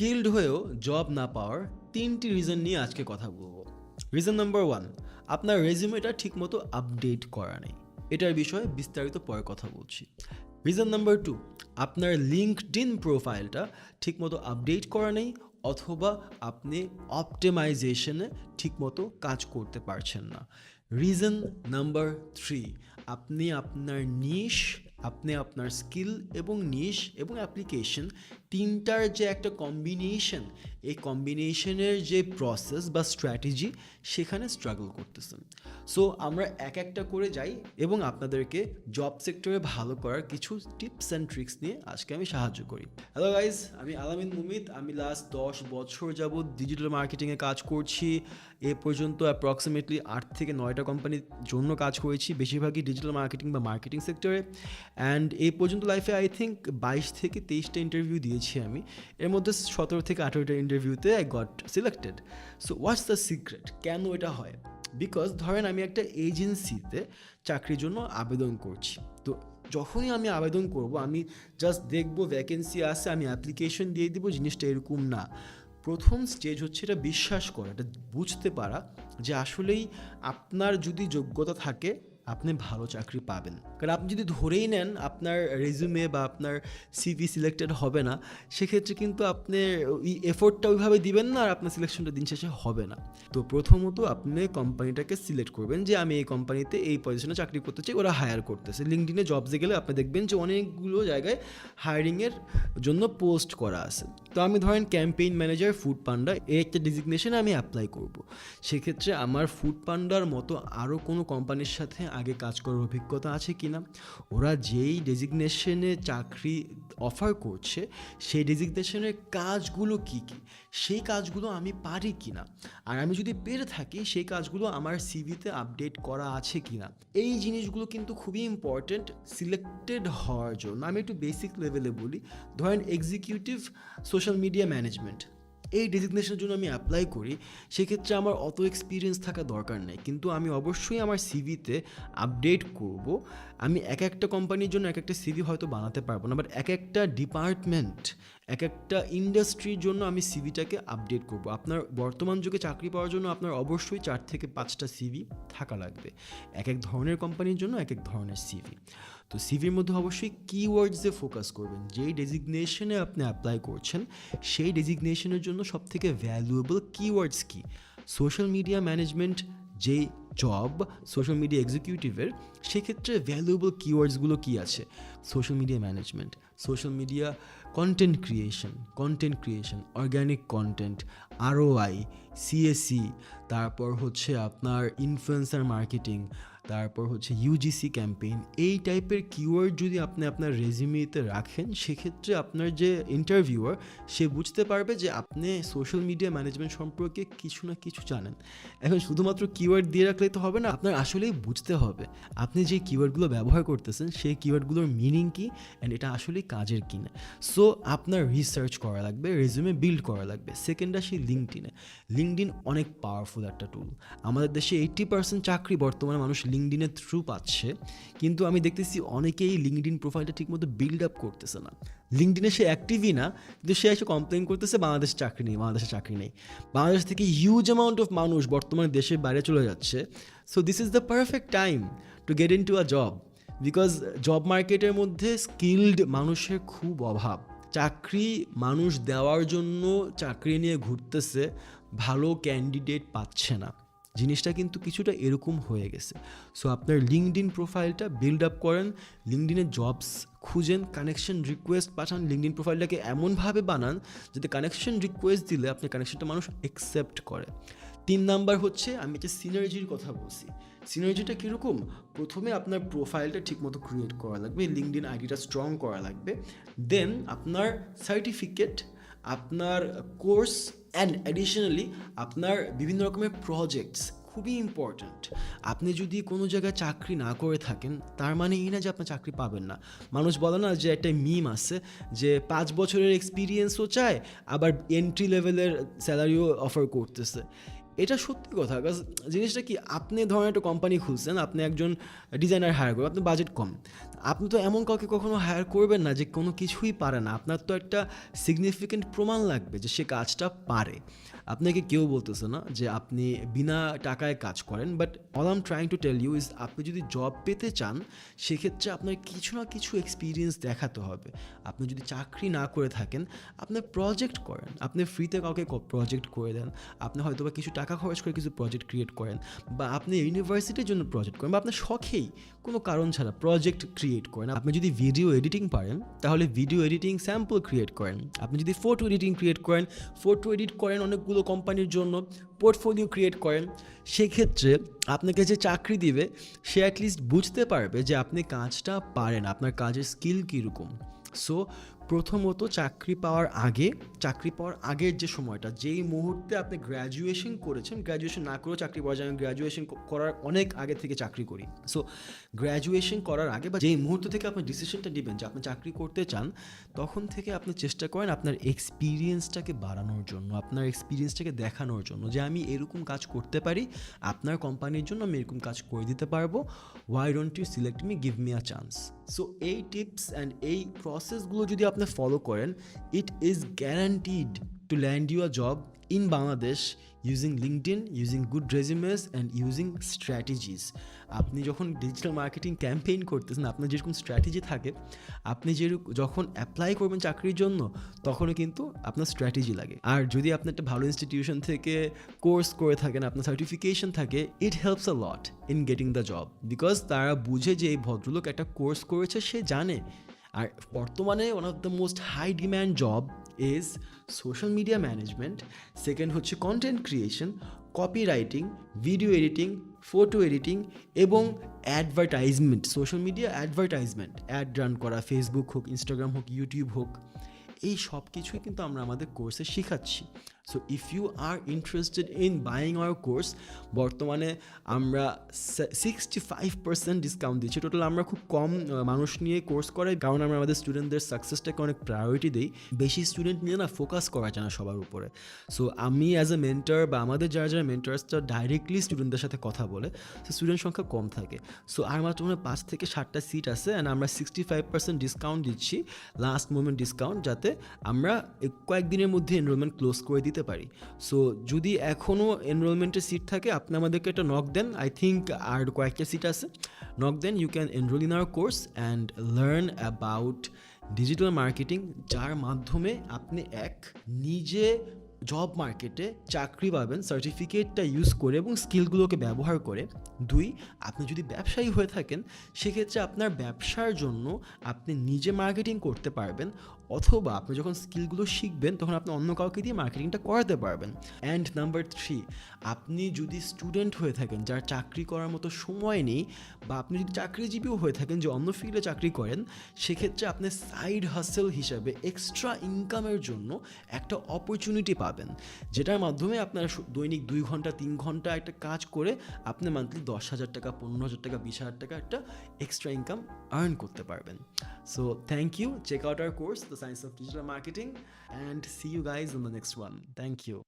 Skilled হয়েও job না পাওয়ার তিনটি রিজন নিয়ে আজকে কথা বলব। রিজন নাম্বার ওয়ান আপনার রেজিউমেটা ঠিকমতো আপডেট করা নেই। এটার বিষয়ে বিস্তারিত পরে কথা বলছি। রিজন নাম্বার টু আপনার লিঙ্কড ইন প্রোফাইলটা ঠিকমতো আপডেট করা নেই অথবা আপনি অপটিমাইজেশনে ঠিকমতো কাজ করতে পারছেন না। রিজন নাম্বার থ্রি আপনি আপনার নিশ আপনি আপনার স্কিল এবং নিশ এবং অ্যাপ্লিকেশন তিনটার যে একটা কম্বিনেশন এই কম্বিনেশনের যে প্রসেস বা স্ট্র্যাটেজি সেখানে স্ট্রাগল করতেছেন। সো আমরা এক একটা করে যাই এবং আপনাদেরকে জব সেক্টরে ভালো করার কিছু টিপস অ্যান্ড ট্রিক্স নিয়ে আজকে আমি সাহায্য করি। হ্যালো গাইজ আমি আলামিন মুমিত। আমি লাস্ট দশ বছর যাবৎ ডিজিটাল মার্কেটিংয়ে কাজ করছি। এ পর্যন্ত অ্যাপ্রক্সিমেটলি আট থেকে নয়টা কোম্পানির জন্য কাজ করেছি, বেশিরভাগই ডিজিটাল মার্কেটিং বা মার্কেটিং সেক্টরে অ্যান্ড এই পর্যন্ত লাইফে আই থিঙ্ক বাইশ থেকে তেইশটা ইন্টারভিউ দিয়েছি আমি। এর মধ্যে সতেরো থেকে আঠেরোটা ইন্টারভিউতে I got selected so what's the secret কেন এটা হয়? বিকজ ধরেন আমি একটা এজেন্সিতে চাকরির জন্য আবেদন করছি। তো যখনই আমি আবেদন করব, আমি জাস্ট দেখব ভ্যাকেন্সি আছে, আমি অ্যাপ্লিকেশন দিয়ে দিব, জিনিসটা এরকম না। প্রথম স্টেজ হচ্ছে এটা বিশ্বাস করা, এটা বুঝতে পারা যে আসলেই আপনার যদি যোগ্যতা থাকে আপনি ভালো চাকরি পাবেন। কারণ আপনি যদি ধরেই নেন আপনার রেজুমে বা আপনার সিভি সিলেক্টেড হবে না, সেক্ষেত্রে কিন্তু আপনি ওই এফোর্টটা ওইভাবে দিবেন না আর আপনার সিলেকশনটা দিন শেষে হবে না। তো প্রথমত আপনি কোম্পানিটাকে সিলেক্ট করবেন যে, আমি এই কোম্পানিতে এই পজিশনে চাকরি করতে চাই, ওরা হায়ার করতেছে। লিঙ্কডিনে জবসে গেলে আপনি দেখবেন যে, অনেকগুলো জায়গায় হায়ারিংয়ের জন্য পোস্ট করা আছে। তো আমি ধরেন ক্যাম্পেইন ম্যানেজার ফুড পান্ডা এই একটা ডিজিগনেশনে আমি অ্যাপ্লাই করব। সেক্ষেত্রে আমার ফুড পান্ডার মতো আরও কোনো কোম্পানির সাথে আগে কাজ করার অভিজ্ঞতা আছে কি না ওরা যেই ডেজিগনেশনে চাকরি অফার করছে, সেই ডেজিগনেশনের কাজগুলো কি কি? সেই কাজগুলো আমি পারি কি না আর আমি যদি পেরে থাকি, সেই কাজগুলো আমার সিভিতে আপডেট করা আছে কি না এই জিনিসগুলো কিন্তু খুবই ইম্পর্ট্যান্ট সিলেক্টেড হওয়ার জন্য। আমি একটু বেসিক লেভেলে বলি। ধরেন এক্সিকিউটিভ সোশ্যাল মিডিয়া ম্যানেজমেন্ট এই ডেজিগনেশনের জন্য আমি অ্যাপ্লাই করি, সেক্ষেত্রে আমার অত এক্সপিরিয়েন্স থাকা দরকার নেই। কিন্তু আমি অবশ্যই আমার সিভিতে আপডেট করব। আমি এক একটা কোম্পানির জন্য এক একটা সিভি হয়তো বানাতে পারব না বাট এক একটা ডিপার্টমেন্ট এক একটা ইন্ডাস্ট্রির জন্য আমি সিভিটাকে আপডেট করব। আপনার বর্তমান যুগে চাকরি পাওয়ার জন্য আপনার অবশ্যই চার থেকে পাঁচটা সিভি থাকা লাগবে। এক এক ধরনের কোম্পানির জন্য এক এক ধরনের সিভি তো সিভির মধ্যে অবশ্যই কিওয়ার্ডসে ফোকাস করবেন। যেই ডেজিগনেশনে আপনি অ্যাপ্লাই করছেন, সেই ডেজিগনেশনের জন্য সবথেকে ভ্যালুয়েবল কিওয়ার্ডস কী? সোশ্যাল মিডিয়া ম্যানেজমেন্ট যে জব সোশ্যাল মিডিয়া এক্সিকিউটিভের সেক্ষেত্রে ভ্যালুয়েবল কিওয়ার্ডসগুলো কী আছে? Social media management social media content creation content creation organic content আরও আরওআই সিএসি তারপর হচ্ছে আপনার ইনফ্লুয়েন্সার মার্কেটিং তারপর হচ্ছে ইউজিসি ক্যাম্পেইন এই টাইপের কিওয়ার্ড যদি আপনি আপনার রেজিউমিতে রাখেন, সেক্ষেত্রে আপনার যে ইন্টারভিউয়ার সে বুঝতে পারবে যে আপনি সোশ্যাল মিডিয়া ম্যানেজমেন্ট সম্পর্কে কিছু না কিছু জানেন। এখন শুধুমাত্র কিওয়ার্ড দিয়ে রাখলেই তো হবে না, আপনার আসলেই বুঝতে হবে আপনি যে কিওয়ার্ডগুলো ব্যবহার করতেছেন, সেই কিওয়ার্ডগুলোর মিনিং কী অ্যান্ড এটা আসলেই কাজের কি না। সো আপনার রিসার্চ করা লাগবে রেজিউমে বিল্ড করা লাগবে। সেকেন্ড আসি লিঙ্কডিনে লিঙ্কডিন অনেক পাওয়ারফুল একটা টুল আমাদের দেশে এইট্টি পার্সেন্ট চাকরি বর্তমানে মানুষ লিঙ্কডিনের থ্রু পাচ্ছে, কিন্তু আমি দেখতেছি অনেকেই লিঙ্কডিন প্রোফাইলটা ঠিকমতো বিল্ড আপ করতেছে না। লিঙ্কডিনে সে অ্যাক্টিভই না, কিন্তু সে এসে কমপ্লেন করতেছে, বাংলাদেশে চাকরি নেই, বাংলাদেশে চাকরি নেই। বাংলাদেশ থেকে হিউজ অ্যামাউন্ট অফ মানুষ বর্তমানে দেশের বাইরে চলে যাচ্ছে। So this is the perfect time to get into a job because job মার্কেটের মধ্যে স্কিল্ড মানুষের খুব অভাব। চাকরি মানুষ দেওয়ার জন্য চাকরি নিয়ে ঘুরতেছে, ভালো ক্যান্ডিডেট পাচ্ছে না। জিনিসটা কিন্তু কিছুটা এরকম হয়ে গেছে। সো আপনার লিঙ্কড ইন প্রোফাইলটা বিল্ড আপ করেন লিঙ্কডিনে জবস খুঁজেন কানেকশন রিকোয়েস্ট পাঠান লিঙ্কড ইন প্রোফাইলটাকে এমনভাবে বানান যাতে কানেকশন রিকোয়েস্ট দিলে আপনার কানেকশনটা মানুষ অ্যাকসেপ্ট করে। তিন নাম্বার হচ্ছে, আমি একটা সিনার্জির কথা বলছি। সিনার্জিটা কীরকম? প্রথমে আপনার প্রোফাইলটা ঠিকমতো ক্রিয়েট করা লাগবে লিঙ্কড ইন আইডিটা স্ট্রং করা লাগবে। দেন আপনার সার্টিফিকেট আপনার কোর্স অ্যান্ড অ্যাডিশনালি আপনার বিভিন্ন রকমের প্রজেক্টস খুবই ইম্পর্ট্যান্ট আপনি যদি কোনো জায়গায় চাকরি না করে থাকেন, তার মানে এই না যে আপনি চাকরি পাবেন না। মানুষ বলে না যে একটা মিম আছে যে পাঁচ বছরের এক্সপিরিয়েন্সও চায়, আবার এন্ট্রি লেভেলের স্যালারিও অফার করতেছে। এটা সত্যি কথা কাজ জিনিসটা কি, আপনি ধরেন একটা কোম্পানি খুলছেন, আপনি একজন ডিজাইনার হায়ার করবেন, আপনার বাজেট কম। আপনি তো এমন কাউকে কখনো হায়ার করবেন না যে কোনো কিছুই পারে না। আপনার তো একটা সিগনিফিকেন্ট প্রমাণ লাগবে যে সে কাজটা পারে। আপনাকে কেউ বলতেছে না যে আপনি বিনা টাকায় কাজ করেন but all I'm trying to tell you is আপনি যদি জব পেতে চান, সেক্ষেত্রে আপনার কিছু না কিছু এক্সপিরিয়েন্স দেখাতে হবে। আপনি যদি চাকরি না করে থাকেন, আপনি প্রজেক্ট করেন। আপনি ফ্রিতে কাউকে প্রজেক্ট করে দেন। আপনি হয়তো বা কিছু টাকা খরচ করে কিছু প্রজেক্ট ক্রিয়েট করেন বা আপনি ইউনিভার্সিটির জন্য প্রজেক্ট করেন বা আপনার শখেই কোনো কারণ ছাড়া প্রজেক্ট ক্রিয়েট করেন। আপনি যদি ভিডিও এডিটিং পারেন, তাহলে ভিডিও এডিটিং স্যাম্পল ক্রিয়েট করেন। আপনি যদি ফটো এডিটিং ক্রিয়েট করেন ফটো এডিট করেন অনেকগুলো কোম্পানির জন্য পোর্টফোলিও ক্রিয়েট করেন, সেক্ষেত্রে আপনাকে যে চাকরি দিবে, সে অ্যাটলিস্ট বুঝতে পারবে যে আপনি কাজটা পারেন, আপনার কাজের স্কিল কীরকম। সো প্রথমত চাকরি পাওয়ার আগে, চাকরি পাওয়ার আগের যে সময়টা, যেই মুহূর্তে আপনি গ্র্যাজুয়েশন করেছেন গ্র্যাজুয়েশন না করেও চাকরি পাওয়া যায় আমি গ্র্যাজুয়েশন করার অনেক আগে থেকে চাকরি করি। সো গ্র্যাজুয়েশন করার আগে বা যেই মুহূর্ত থেকে আপনি ডিসিশনটা নেবেন যে আপনি চাকরি করতে চান, তখন থেকে আপনি চেষ্টা করেন আপনার এক্সপিরিয়েন্সটাকে বাড়ানোর জন্য, আপনার এক্সপিরিয়েন্সটাকে দেখানোর জন্য, যে আমি এরকম কাজ করতে পারি, আপনার কোম্পানির জন্য আমি এরকম কাজ করে দিতে পারব why don't you select me give me a chance so এই টিপস অ্যান্ড এই প্রসেসগুলো যদি আপনি ফলো করেন it is guaranteed to land you a job in Bangladesh using LinkedIn using good resumes and using strategies আপনি যখন digital marketing campaign করতেছেন, আপনার যেরকম স্ট্র্যাটেজি থাকে, আপনি যেরকম যখন অ্যাপ্লাই করবেন চাকরির জন্য, তখনও কিন্তু আপনার স্ট্র্যাটেজি লাগে। আর যদি আপনি একটা ভালো ইনস্টিটিউশন থেকে কোর্স করে থাকেন, আপনার সার্টিফিকেশন থাকে it helps a lot in getting the job because তারা বুঝে যে এই ভদ্রলোক একটা কোর্স করেছে, সে জানে আর বর্তমানে one of the most high demand job is social media management second হচ্ছে content creation copy writing video editing photo editing এবং advertisement social media advertisement ad run করা ফেসবুক হোক ইনস্টাগ্রাম হোক ইউটিউব হোক, এই সব কিছুই কিন্তু আমরা আমাদের কোর্সে শেখাচ্ছি। So if you are interested in buying our course বর্তমানে আমরা সিক্সটি ফাইভ পার্সেন্ট ডিসকাউন্ট দিচ্ছি। টোটাল আমরা খুব কম মানুষ নিয়ে কোর্স করাই, কারণ আমরা আমাদের স্টুডেন্টদের সাকসেসটাকে অনেক প্রায়োরিটি দিই। বেশি স্টুডেন্ট নিয়ে না ফোকাস করা যায় না সবার উপরে। সো আমি অ্যাজ এ মেন্টার বা আমাদের যারা যারা মেন্টার্সটা ডাইরেক্টলি স্টুডেন্টদের সাথে কথা বলে সো স্টুডেন্ট সংখ্যা কম থাকে। সো আর মাত্র মনে পাঁচ থেকে ষাটটা সিট আছে অ্যান্ড আমরা সিক্সটি ফাইভ পার্সেন্ট ডিসকাউন্ট দিচ্ছি লাস্ট মোমেন্ট ডিসকাউন্ট যাতে আমরা কয়েকদিনের মধ্যে এনরোলমেন্ট ক্লোজ করে দিতে পারি। সো যদি এখনও এনরোলমেন্টের সিট থাকে, আপনি আমাদেরকে একটা নক দেন। আই থিঙ্ক আর কয়েকটা সিট আছে। Knock then you can enrol in our course and learn about digital marketing যার মাধ্যমে আপনি এক নিজে জব মার্কেটে চাকরি পাবেন সার্টিফিকেটটা ইউজ করে এবং স্কিলগুলোকে ব্যবহার করে। দুই, আপনি যদি ব্যবসায়ী হয়ে থাকেন, সেক্ষেত্রে আপনার ব্যবসার জন্য আপনি নিজে মার্কেটিং করতে পারবেন। অথবা আপনি যখন স্কিলগুলো শিখবেন, তখন আপনি অন্য কাউকে দিয়ে মার্কেটিংটা করাতে পারবেন। অ্যান্ড নাম্বার থ্রি আপনি যদি স্টুডেন্ট হয়ে থাকেন, যার চাকরি করার মতো সময় নেই, বা আপনি যদি চাকরিজীবীও হয়ে থাকেন, যে অন্য ফিল্ডে চাকরি করেন, সেক্ষেত্রে আপনি সাইড হাসেল হিসাবে এক্সট্রা ইনকামের জন্য একটা অপরচুনিটি পাবেন, যেটার মাধ্যমে আপনার দৈনিক দুই ঘণ্টা, তিন ঘণ্টা একটা কাজ করে আপনি মান্থলি দশ হাজার টাকা, পনেরো হাজার টাকা, বিশ হাজার টাকা একটা এক্সট্রা ইনকাম আর্ন করতে পারবেন। So thank you check out our course the Science of Digital Marketing and see you guys in the next one. Thank you.